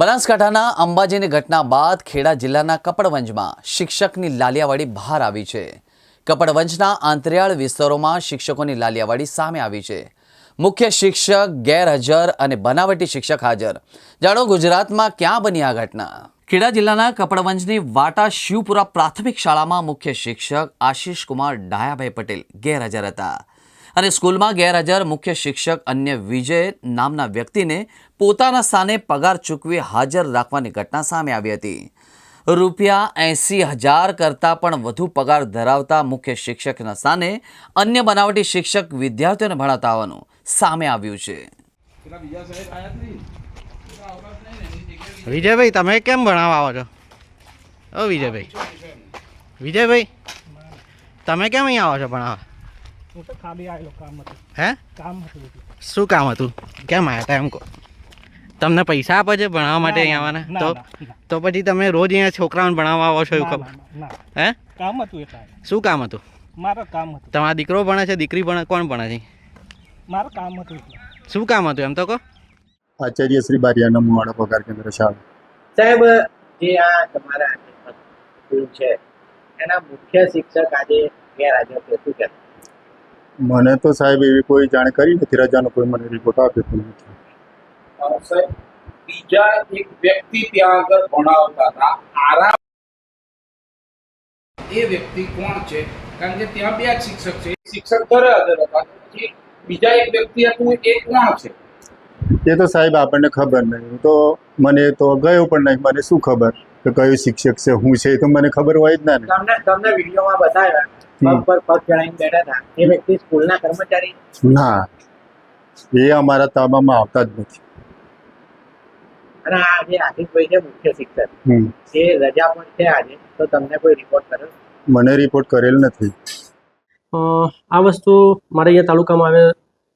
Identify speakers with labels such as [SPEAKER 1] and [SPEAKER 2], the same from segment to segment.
[SPEAKER 1] બનાસકાંઠાના અંબાજીની ઘટના બાદ ખેડા જિલ્લાના કપડવંજમાં શિક્ષકની લાલિયાવાડી બહાર આવી છે. કપડવંજના આંતરિયાળ વિસ્તારોમાં શિક્ષકોની લાલિયાવાડી સામે આવી છે. મુખ્ય શિક્ષક, ગેરહાજર અને બનાવટી શિક્ષક હાજર. જાણો ગુજરાતમાં ક્યાં બની આ ઘટના? ખેડા જિલ્લાના કપડવંજની વાટા શિવપુરા પ્રાથમિક શાળામાં મુખ્ય શિક્ષક આશીષ કુમાર ડાયાભાઈ પટેલ ગેરહાજર હતા. અને સ્કૂલમાં ગેરહાજર મુખ્ય શિક્ષક અન્ય વિજય નામના વ્યક્તિને પોતાના સ્થાને પગાર ચૂકવી હાજર રાખવાની ઘટના સામે આવી હતી. રૂપિયા એંસી હજાર કરતાં પણ વધુ પગાર ધરાવતા મુખ્ય શિક્ષકના સ્થાને અન્ય બનાવટી શિક્ષક વિદ્યાર્થીઓને ભણાવતા હોવાનું સામે આવ્યું છે.
[SPEAKER 2] વિજયભાઈ, તમે કેમ ભણાવવા આવો છો? ઓ વિજયભાઈ. વિજયભાઈ, તમે કેમ અહીંયા આવો છો ભણાવવા?
[SPEAKER 3] હું તો ખાલી આવેલો કામ હતું
[SPEAKER 2] હે
[SPEAKER 3] કામ હતું
[SPEAKER 2] શું કામ હતું? કેમ આવ્યા હતા એમ કહો. તમને પૈસા આપે છે ભણાવવા માટે અહીંયા આવવાના? તો. તો પછી તમે રોજ અહીંયા છોકરાઓને ભણાવવા આવો છો એવું ખબર. હે?
[SPEAKER 3] કામ હતું એટલે
[SPEAKER 2] શું કામ હતું?
[SPEAKER 3] મારું કામ હતું.
[SPEAKER 2] તમારો દીકરો ભણે છે દીકરી ભણે કોણ ભણે છે?
[SPEAKER 3] મારું કામ હતું
[SPEAKER 2] શું કામ હતું એમ તો કહો.
[SPEAKER 4] આચાર્ય શ્રી બારિયાના મુવાડા પગાર કેન્દ્ર શાળા.
[SPEAKER 5] સાહેબ જે આ તમારા છે એના મુખ્ય શિક્ષક આજે ગેરહાજર છે શું કહેશો?
[SPEAKER 4] મને તો સાહેબ એવી કોઈ જાણકારી નથી રજાનો કોઈ મને રિપોર્ટ આપ્યો પણ નથી.
[SPEAKER 6] સાહેબ બીજા એક વ્યક્તિ ત્યાં આગળ ભણાવતા હતા. આરામ એ વ્યક્તિ કોણ છે? કારણ કે ત્યાં બે શિક્ષક છે. શિક્ષક ઘરે હાજર હતા. બીજા એક વ્યક્તિ હતું એ કોણ છે?
[SPEAKER 4] એ તો સાહેબ આપણને ખબર નહીં. તો મને તો ગયો પણ નહીં. મને શું ખબર કે કયો શિક્ષક છે હું છે એ તો મને ખબર હોય જ ના.
[SPEAKER 5] તમને તમને વિડીયોમાં બતાવ્યા. પગ પર પગ ચડાવીને બેઠા હતા. એ વ્યક્તિ સ્કૂલના કર્મચારી?
[SPEAKER 4] ના. એ અમારા તાબામાં આવતા જ નથી.
[SPEAKER 5] અને આ જે આશિષભાઈ છે મુખ્ય શિક્ષક એ રજા પણ છે આજે. તો તમને કોઈ રિપોર્ટ કર્યો?
[SPEAKER 4] મને રિપોર્ટ કરેલ નથી.
[SPEAKER 7] અ, આ વસ્તુ મારે અહીંયા તાલુકામાં આવે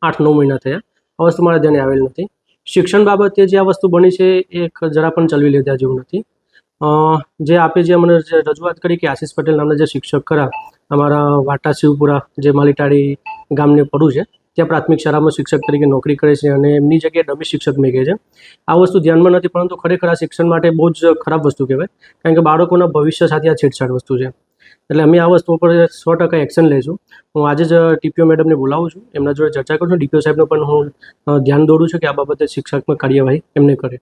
[SPEAKER 7] આઠ નવ મહિના થયા. આ વસ્તુ મારા ધ્યાને આવેલ નથી. શિક્ષણ બાબતે જે આ વસ્તુ બની છે એ જરા પણ ચલવી લીધા જેવું નથી. જે આપે જે મને જે રજૂઆત કરી કે આશીષ પટેલ નામના જે શિક્ષક ખરા, અમારા વાટા શિવપુરા જે માલીટાળી ગામને પડું છે, ત્યાં પ્રાથમિક શાળામાં શિક્ષક તરીકે નોકરી કરે છે અને એમની જગ્યાએ ડમી શિક્ષક મેઘે છે. આ વસ્તુ ધ્યાનમાં નથી, પરંતુ ખરેખર આ શિક્ષણ માટે બહુ જ ખરાબ વસ્તુ કહેવાય, કારણ કે બાળકોના ભવિષ્ય સાથે આ છેડછાડ વસ્તુ છે. એટલે અમે આ વસ્તુ ઉપર સો ટકા એક્શન લઈશું. હું આજે જ ટીપીઓ મેડમને બોલાવું છું, એમના જોડે ચર્ચા કરું છું, ડીપીઓ સાહેબનો પણ હું ધ્યાન દોરું છું કે આ બાબતે શિક્ષકમાં કાર્યવાહી એમને કરે.